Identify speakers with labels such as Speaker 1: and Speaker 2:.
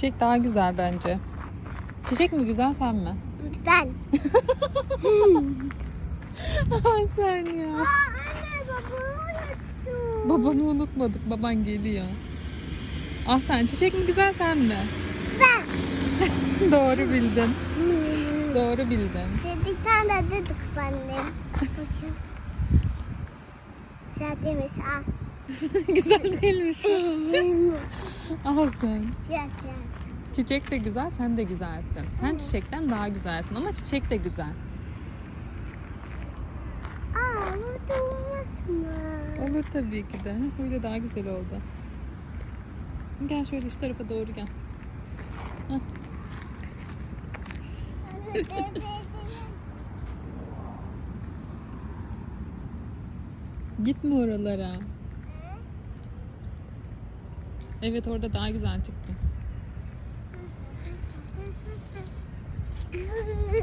Speaker 1: Çiçek daha güzel bence. Çiçek mi güzel sen mi?
Speaker 2: Ben.
Speaker 1: Ay sen ya.
Speaker 2: Aa anne babamı unuttum.
Speaker 1: Babanı unutmadık. Baban geliyor. Ah sen çiçek mi güzel sen mi?
Speaker 2: Ben.
Speaker 1: Doğru bildin. Doğru bildin.
Speaker 2: Sevdikten de dedik annem. Bakayım. Sevdiğimiz al.
Speaker 1: güzel değilmiş.
Speaker 2: Siyah siyah.
Speaker 1: Çiçek de güzel, sen de güzelsin. Sen çiçekten daha güzelsin ama çiçek de güzel.
Speaker 2: Aa bu da olmaz mı?
Speaker 1: Olur tabii ki de. Böyle daha güzel oldu. Gel şöyle şu tarafa doğru gel. Gitme oralara. Evet orada daha güzel çıktı.